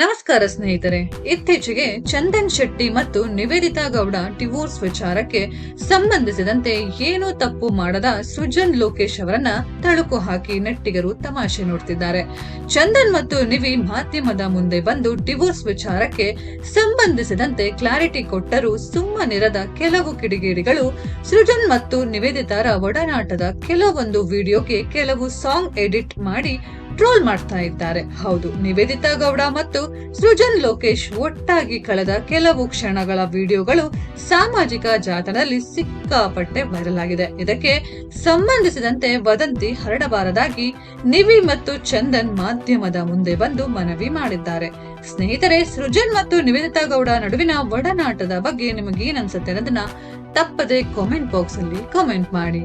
ನಮಸ್ಕಾರ ಸ್ನೇಹಿತರೆ, ಇತ್ತೀಚೆಗೆ ಚಂದನ್ ಶೆಟ್ಟಿ ಮತ್ತು ನಿವೇದಿತಾ ಗೌಡ ಡಿವೋರ್ಸ್ ವಿಚಾರಕ್ಕೆ ಸಂಬಂಧಿಸಿದಂತೆ ಏನೂ ತಪ್ಪು ಮಾಡದ ಸೃಜನ್ ಲೋಕೇಶ್ ಅವರನ್ನ ತಳುಕು ಹಾಕಿ ನೆಟ್ಟಿಗರು ತಮಾಷೆ ನೋಡ್ತಿದ್ದಾರೆ. ಚಂದನ್ ಮತ್ತು ನಿವಿ ಮಾಧ್ಯಮದ ಮುಂದೆ ಬಂದು ಡಿವೋರ್ಸ್ ವಿಚಾರಕ್ಕೆ ಸಂಬಂಧಿಸಿದಂತೆ ಕ್ಲಾರಿಟಿ ಕೊಟ್ಟರೂ ಸುಮ್ಮನಿರದ ಕೆಲವು ಕಿಡಿಗೇಡಿಗಳು ಸೃಜನ್ ಮತ್ತು ನಿವೇದಿತಾರ ಒಡನಾಟದ ಕೆಲವೊಂದು ವಿಡಿಯೋಗೆ ಕೆಲವು ಸಾಂಗ್ ಎಡಿಟ್ ಮಾಡಿ ಟ್ರೋಲ್ ಮಾಡ್ತಾ ಇದ್ದಾರೆ. ಹೌದು, ನಿವೇದಿತಾ ಗೌಡ ಮತ್ತು ಸೃಜನ್ ಲೋಕೇಶ್ ಒಟ್ಟಾಗಿ ಕಳೆದ ಕೆಲವು ಕ್ಷಣಗಳ ವಿಡಿಯೋಗಳು ಸಾಮಾಜಿಕ ಜಾಲತಾಣದಲ್ಲಿ ಸಿಕ್ಕಾಪಟ್ಟೆ ವೈರಲ್ ಆಗಿದೆ. ಇದಕ್ಕೆ ಸಂಬಂಧಿಸಿದಂತೆ ವದಂತಿ ಹರಡಬಾರದಾಗಿ ನಿವಿ ಮತ್ತು ಚಂದನ್ ಮಾಧ್ಯಮದ ಮುಂದೆ ಬಂದು ಮನವಿ ಮಾಡಿದ್ದಾರೆ. ಸ್ನೇಹಿತರೆ, ಸೃಜನ್ ಮತ್ತು ನಿವೇದಿತಾ ಗೌಡ ನಡುವಿನ ಒಡನಾಟದ ಬಗ್ಗೆ ನಿಮಗೇನನ್ಸುತ್ತೆ ಅನ್ನೋದನ್ನ ತಪ್ಪದೆ ಕಾಮೆಂಟ್ ಬಾಕ್ಸ್ ಅಲ್ಲಿ ಕಾಮೆಂಟ್ ಮಾಡಿ.